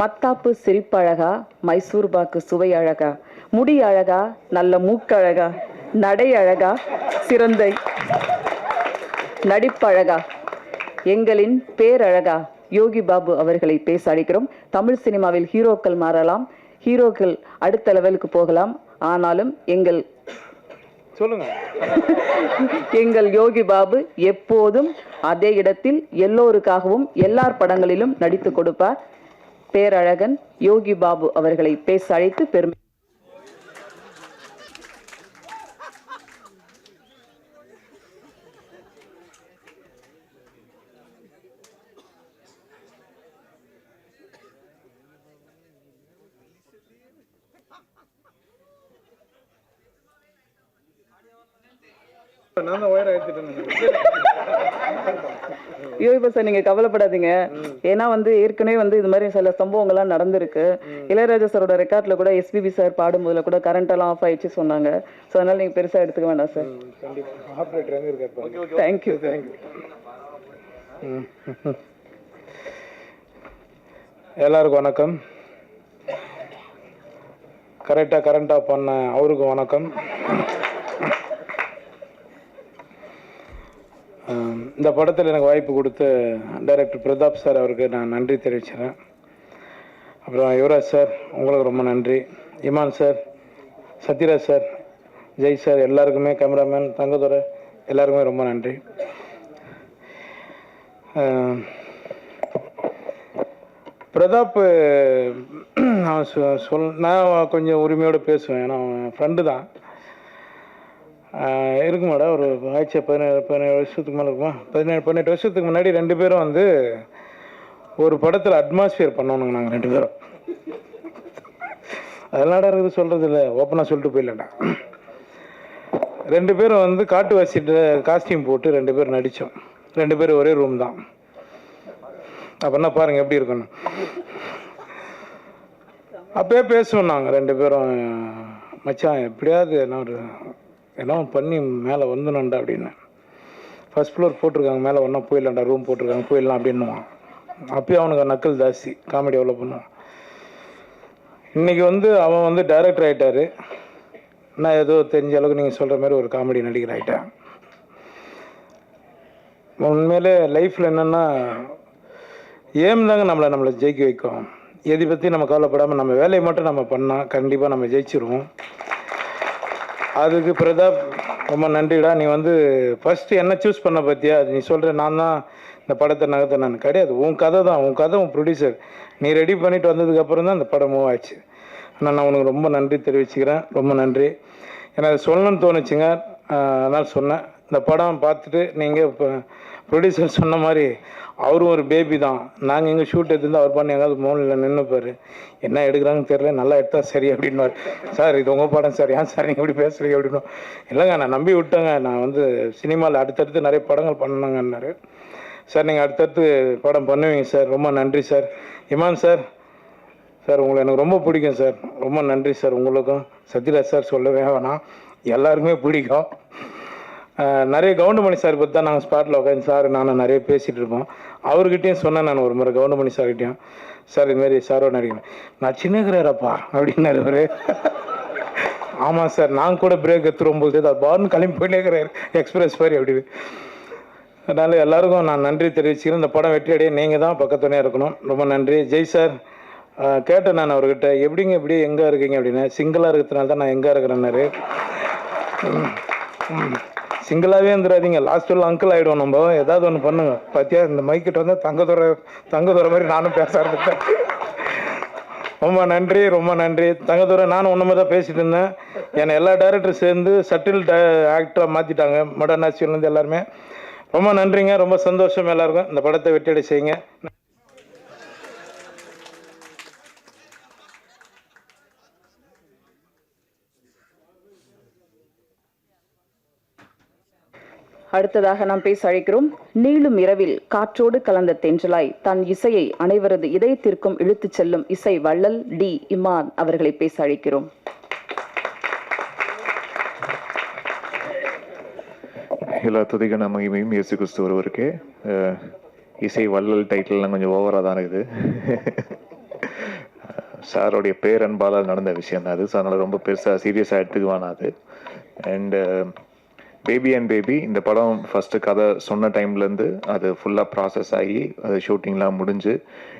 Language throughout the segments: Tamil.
மத்தாப்பு சிரிப்பழகா மைசூர் பாக்கு சுவை அழகா முடி அழகா நல்ல மூக்கழகா? நடை அழகா சிறந்த? நடிப்பழகா? எங்களின் பேரழகா? யோகி பாபு அவர்களை பேச அழைக்கிறோம் தமிழ் சினிமாவில் ஹீரோக்கள் மாறலாம். ஹீரோக்கள் அடுத்த லெவலுக்கு போகலாம். ஆனாலும் எங்கள் சொல்லுங்க. எங்கள் யோகி பாபு எப்போதும் அதே இடத்தில் எல்லோருக்காகவும் எல்லார் படங்களிலும் நடித்து கொடுப்பார். பேரழகன் யோகி பாபு அவர்களை பேச அழைத்து பெருமை நான் தான் ஒயர் எடுத்துட்டேன் யோகி பாபு சார் நீங்க கவலைப்படாதீங்க. ஏன்னா வந்து ஏற்கனவே வந்து இது மாதிரி சில சம்பவங்கள்லாம் நடந்திருக்கு. இளையராஜா சாரோட ரெக்கார்ட்ல கூட எஸ்பிபி சார் பாடும்போதுல கூட கரண்ட் எல்லாம் ஆஃப் ஆயிடுச்சு சொன்னாங்க. ஸோ அதனால நீங்க பெருசா எடுத்துக்க வேண்டாம் சார். தேங்க்யூ எல்லாருக்கும் வணக்கம். கரெக்டாக கரண்ட்டாக பண்ண அவருக்கும் வணக்கம். இந்த படத்தில் எனக்கு வாய்ப்பு கொடுத்து டைரக்டர் பிரதாப் சார் அவருக்கு நான் நன்றி தெரிவிச்சுறேன் அப்புறம் யுவராஜ் சார் உங்களுக்கு ரொம்ப நன்றி. Imman sir Sathyaraj sir Jai sir எல்லாருக்குமே கேமராமேன் தங்கதுரை எல்லாருக்குமே ரொம்ப நன்றி. பிரதாப் அவன் சொ- சொல் நான் கொஞ்சம் உரிமையோடு பேசுவேன். ஏன்னா அவன் ஃப்ரெண்டு தான். ஆஹ் இருக்கு மேடம் ஒரு ஆயிடுச்சு பதினேழு பதினேழு வருஷத்துக்கு மேலே இருக்குமா? பதினேழு பதினெட்டு வருஷத்துக்கு முன்னாடி ரெண்டு பேரும் வந்து ஒரு படத்தில் அட்மாஸ்பியர் பண்ணணுங்க நாங்கள் ரெண்டு பேரும். அதெல்லாம் இருக்குது சொல்கிறது இல்லை ஓப்பனாக சொல்லிட்டு போயிடலடா ரெண்டு பேரும் வந்து காட்டு காட்டுவாசிட்டு காஸ்டியூம் போட்டு ரெண்டு பேரும் நடித்தோம் ரெண்டு பேரும் ஒரே ரூம் தான். அப்படின்னா பாருங்கள் எப்படி இருக்கணும் அப்பயே பேசுவோம் நாங்கள் ரெண்டு பேரும். மச்சான் எப்படியாவது என்ன ஒரு என்ன பண்ணி மேலே வந்துடணும்டா அப்படின்னு. ஃபஸ்ட் ஃப்ளோர் போட்டிருக்காங்க மேலே ஒன்றா போயிடலாம்டா ரூம் போட்டிருக்காங்க போயிடலாம் அப்படின்னுவான். அப்பயும் அவனுக்கு நக்கல் ஜாஸ்தி காமெடி எவ்வளோ பண்ணுவான். இன்னைக்கு வந்து அவன் வந்து டைரக்டர் ஆயிட்டாரு. நான் ஏதோ தெரிஞ்ச அளவுக்கு நீங்கள் சொல்கிற மாதிரி ஒரு காமெடி நடிகர் ஆகிட்டேன் உண்மையிலே லைஃப்பில் என்னென்னா ஏம் தாங்க நம்மளை நம்மளை ஜெயிக்க வைக்கும். எதை பற்றி நம்ம கவலைப்படாமல் நம்ம வேலையை மட்டும் நம்ம பண்ணால் கண்டிப்பாக நம்ம ஜெயிச்சிருவோம். அதுக்கு பிரதாப் ரொம்ப நன்றிடா. நீ வந்து ஃபஸ்ட்டு என்ன சூஸ் பண்ண பற்றியா நீ சொல்கிற நான் தான் இந்த படத்தை நகர்த்த நான் கிடையாது. உன் கதை தான். உன் கதை உன் ப்ரொடியூசர் நீ ரெடி பண்ணிட்டு வந்ததுக்கப்புறம் தான் இந்த படம் மூவ் ஆச்சு. ஆனால் நான் உனக்கு ரொம்ப நன்றி தெரிவிச்சுக்கிறேன். ரொம்ப நன்றி. எனக்கு சொல்லணும்னு தோணுச்சுங்க. அதனால் சொன்னேன். இந்த படம் பார்த்துட்டு நீங்கள் இப்போ ப்ரொடியூசர் சொன்ன மாதிரி அவரும் ஒரு பேபி தான். நாங்கள் எங்கள் ஷூட் எடுத்துருந்து அவர் பண்ணி எங்காவது மோனில் நின்றுப்பார் என்ன எடுக்கிறாங்கன்னு தெரியல நல்லா எடுத்தா சரி அப்படின்வார் சார் இது உங்கள் படம் சார். ஏன் சார் நீங்கள் இப்படி பேசுறீங்க? அப்படின்னு. இல்லைங்க நான் நம்பி விட்டேங்க. நான் வந்து சினிமாவில் அடுத்தடுத்து நிறைய படங்கள் பண்ணணுங்கன்னாரு. சார் நீங்கள் அடுத்தடுத்து படம் பண்ணுவீங்க சார். ரொம்ப நன்றி சார். இமான் சார் சார் உங்களை எனக்கு ரொம்ப பிடிக்கும் சார். ரொம்ப நன்றி சார் உங்களுக்கும். சத்யராஜ் சார் சொல்லவே வேணாம். எல்லாருக்குமே பிடிக்கும். நிறைய கவுண்டமணி சார் பற்றி தான் நாங்கள் ஸ்பாட்டில் உட்காந்து சார் நானும் நிறைய பேசிகிட்டு இருப்போம் அவர்கிட்டையும் சொன்னேன் நான் ஒரு முறை கவுண்டமணி சார்கிட்டையும். சார் இதுமாரி சாரோ நடிக்கணும் நான் சின்னகிறாரப்பா அப்படின்னாரு அவரு. ஆமாம் சார் நான் கூட பிரேக் எத்துரும்போது அது பார்னு கிளம்பி போயிட்டே எக்ஸ்பிரஸ் மாதிரி அப்படின்னு அதனால் எல்லாருக்கும் நான் நன்றி தெரிவிச்சுக்கிறேன். இந்த படம் வெற்றி அடைய நீங்கள் தான் பக்கத்துணையாக இருக்கணும். ரொம்ப நன்றி. ஜெய் சார் கேட்டேன் நான் அவர்கிட்ட எப்படிங்க எப்படி எங்கே இருக்கீங்க? அப்படின்னு. சிங்கிளாக இருக்கிறதுனால தான் நான் எங்கே இருக்கிறேன்னாரு. சிங்கிளாகவே இருந்துடாதீங்க லாஸ்ட் உள்ள அங்கிள் ஆகிடுவோம் நம்ம. ஏதாவது ஒன்று பண்ணுங்க. பார்த்தியா இந்த மைக்கிட்ட வந்து தங்கதுரை தங்கதுரை மாதிரி நானும் பேச ஆரம்பித்தேன் ரொம்ப நன்றி ரொம்ப நன்றி. தங்கதுரை நானும் ஒன்றுமே தான் பேசிட்டு இருந்தேன். என்னை எல்லா டேரக்டரும் சேர்ந்து சட்டில் ஆக்டராக மாற்றிட்டாங்க மடன் ஆட்சியிலேருந்து எல்லாருமே. ரொம்ப நன்றிங்க. ரொம்ப சந்தோஷம் எல்லாருக்கும். இந்த படத்தை வெற்றியடை செய்யுங்க. அடுத்ததாக நாம் பேச அழைக்கிறோம் நீளும் இரவில் காற்றோடு கலந்த தென்றலாய் தன் இசையை அனைவரது இதயத்திற்கும் இழுத்துச் செல்லும் இசை வள்ளல் டி இமான் அவர்களை பேச அழைக்கிறோம். எல்லா துதிகன மகிமையும் இயேசு கிறிஸ்து ஒருவருக்கே. அஹ், இசை வள்ளல் டைட்டில்லாம் கொஞ்சம் ஓவராக தான் இருக்குது. சாரோடைய பேரன்பால் நடந்த விஷயம் தான் அது. ஸோ அதனால் ரொம்ப பெருசாக சீரியஸாக எடுத்துக்குவானா அது. அண்டு பேபி அண்ட் பேபி இந்த படம் ஃபஸ்ட்டு கதை சொன்ன டைம்லேருந்து அது ஃபுல்லாக ப்ராசஸ் ஆகி அது ஷூட்டிங்லாம் முடிஞ்சு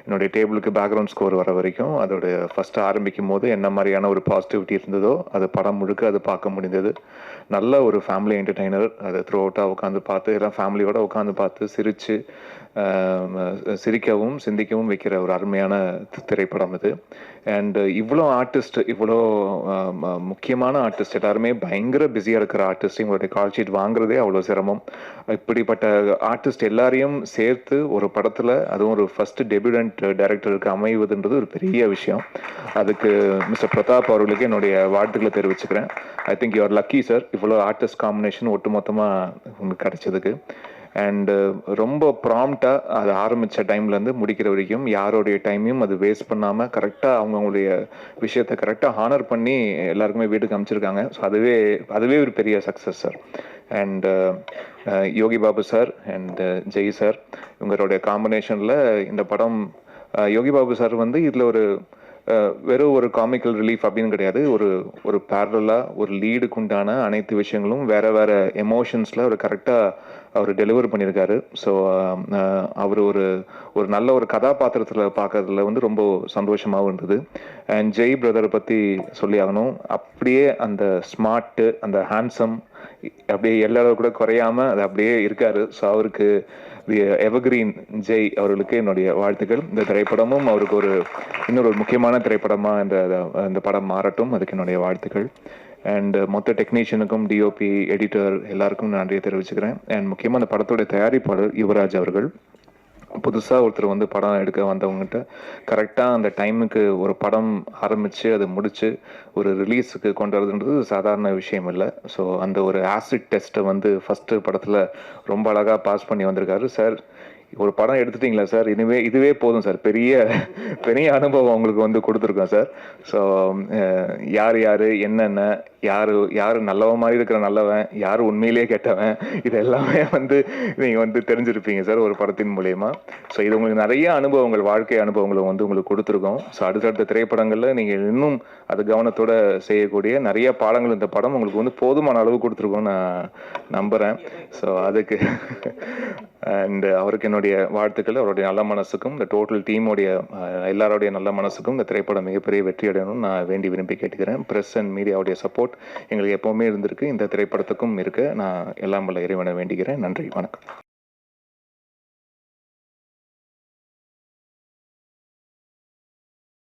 என்னுடைய டேபிளுக்கு பேக்ரவுண்ட் ஸ்கோர் வர வரைக்கும் அதோட ஃபஸ்ட்டு ஆரம்பிக்கும் போது என்ன மாதிரியான ஒரு பாசிட்டிவிட்டி இருந்ததோ அது படம் முழுக்க அது பார்க்க முடிந்தது. நல்ல ஒரு ஃபேமிலி என்டர்டெய்னர் அதை த்ரூ அவுட்டாக உட்காந்து பார்த்து எல்லாம் ஃபேமிலியோட உட்காந்து பார்த்து சிரித்து சிரிக்கவும் சிந்திக்கவும் வைக்கிற ஒரு அருமையான திரைப்படம் இது. அண்ட் இவ்வளோ ஆர்டிஸ்ட் இவ்வளோ முக்கியமான ஆர்டிஸ்ட் எல்லாருமே பயங்கர பிஸியாக இருக்கிற ஆர்டிஸ்ட் எங்களுடைய கால் ஷீட் வாங்குறதே அவ்வளோ சிரமம். இப்படிப்பட்ட ஆர்டிஸ்ட் எல்லாரையும் சேர்த்து ஒரு படத்தில் அதுவும் ஒரு ஃபர்ஸ்ட் டெபியூடன்ட் டைரக்டருக்கு அமைவதுன்றது ஒரு பெரிய விஷயம். அதுக்கு மிஸ்டர் பிரதாப் அவர்களுக்கு என்னுடைய வாழ்த்துக்களை தெரிவிச்சுக்கிறேன். I think you are lucky sir இவ்வளோ ஆர்டிஸ்ட் காம்பினேஷன் ஒட்டுமொத்தமாக உங்களுக்கு கிடைச்சதுக்கு. அண்டு uh, ரொம்ப ப்ராம்ப்டாக அது ஆரம்பித்த டைம்லேருந்து முடிக்கிற வரைக்கும் யாரோடைய டைமையும் அது வேஸ்ட் பண்ணாமல் கரெக்டாக அவங்கவுங்களுடைய விஷயத்தை கரெக்டாக ஹானர் பண்ணி எல்லாருக்குமே வீட்டுக்கு அமைச்சிருக்காங்க ஸோ அதுவே அதுவே ஒரு பெரிய success sir and Yogi Babu sir and uh, Jai sir இவங்களுடைய காம்பினேஷனில் இந்த படம் uh, யோகி பாபு சார் வந்து இதில் ஒரு வெறும் ஒரு காமிக்கல் ரிலீஃப் அப்படின்னு கிடையாது. ஒரு ஒரு பேரலாக ஒரு லீடுக்கு உண்டான அனைத்து விஷயங்களும் வேற வேற எமோஷன்ஸில் ஒரு கரெக்டாக அவர் டெலிவர் பண்ணியிருக்காரு ஸோ um, uh, அவர் ஒரு ஒரு நல்ல ஒரு கதாபாத்திரத்தில் பார்க்கறதுல வந்து ரொம்ப சந்தோஷமாகவும் இருந்தது. அண்ட் ஜெய் பிரதரை பற்றி சொல்லி ஆகணும். அப்படியே அந்த ஸ்மார்ட்டு அந்த ஹேண்ட்ஸம் அப்படியே எல்லாரும் கூட குறையாம அது அப்படியே இருக்காரு. ஸோ அவருக்கு தி எவர்கிரீன் ஜெய் அவர்களுக்கு என்னுடைய வாழ்த்துக்கள். இந்த திரைப்படமும் அவருக்கு ஒரு இன்னொரு முக்கியமான திரைப்படமாக இந்த இந்த படம் மாறட்டும். அதுக்கு என்னுடைய வாழ்த்துக்கள். அண்ட் uh, மொத்த டெக்னீஷியனுக்கும் டிஓபி எடிட்டர் எல்லாருக்கும் நன்றியை தெரிவிச்சுக்கிறேன். அண்ட் முக்கியமாக அந்த படத்தோட தயாரிப்பாளர் யுவராஜ் அவர்கள். புதுசாக ஒருத்தர் வந்து படம் எடுக்க வந்தவங்ககிட்ட கரெக்டாக அந்த டைமுக்கு ஒரு படம் ஆரம்பித்து அதை முடித்து ஒரு ரிலீஸுக்கு கொண்டு வரதுன்றது சாதாரண விஷயம் இல்லை. ஸோ அந்த ஒரு ஆசிட் டெஸ்ட்டை வந்து ஃபஸ்ட்டு படத்தில் ரொம்ப அழகாக பாஸ் பண்ணி வந்திருக்காரு. சார் ஒரு படம் எடுத்துட்டீங்களா சார்? இதுவே இதுவே போதும் சார். பெரிய பெரிய அனுபவம் உங்களுக்கு வந்து கொடுத்துருக்கோம் சார். ஸோ யார் யார் என்னென்ன யார் யார் நல்லவன் மாதிரி இருக்கிற நல்லவன் யார் உண்மையிலேயே கெட்டவன் இது எல்லாமே வந்து நீங்கள் வந்து தெரிஞ்சிருப்பீங்க சார் ஒரு படத்தின் மூலயமா. ஸோ இது உங்களுக்கு நிறைய அனுபவங்கள் வாழ்க்கை அனுபவங்களை வந்து உங்களுக்கு கொடுத்துருக்கோம். ஸோ அடுத்தடுத்த திரைப்படங்களில் நீங்கள் இன்னும் அது கவனத்தோட செய்யக்கூடிய நிறைய பாடங்கள் இந்த படம் உங்களுக்கு வந்து போதுமான அளவு கொடுத்துருக்கோம் நான் நம்புகிறேன் ஸோ அதுக்கு அண்ட் uh, அவருக்கு என்னுடைய வாழ்த்துக்கள் அவருடைய நல்ல மனசுக்கும் இந்த டோட்டல் டீமுடைய uh, எல்லாருடைய நல்ல மனசுக்கும் இந்த திரைப்படம் மிகப்பெரிய வெற்றி அடையணும்னு நான் வேண்டி விரும்பி கேட்டுக்கிறேன். ப்ரெஸ் அண்ட் மீடியாவுடைய சப்போர்ட் எங்களுக்கு எப்போவுமே இருந்திருக்கு. இந்த திரைப்படத்துக்கும் இருக்கு நான் எல்லாம் வல்ல இறைவனை வேண்டிக்கிறேன் நன்றி. வணக்கம்.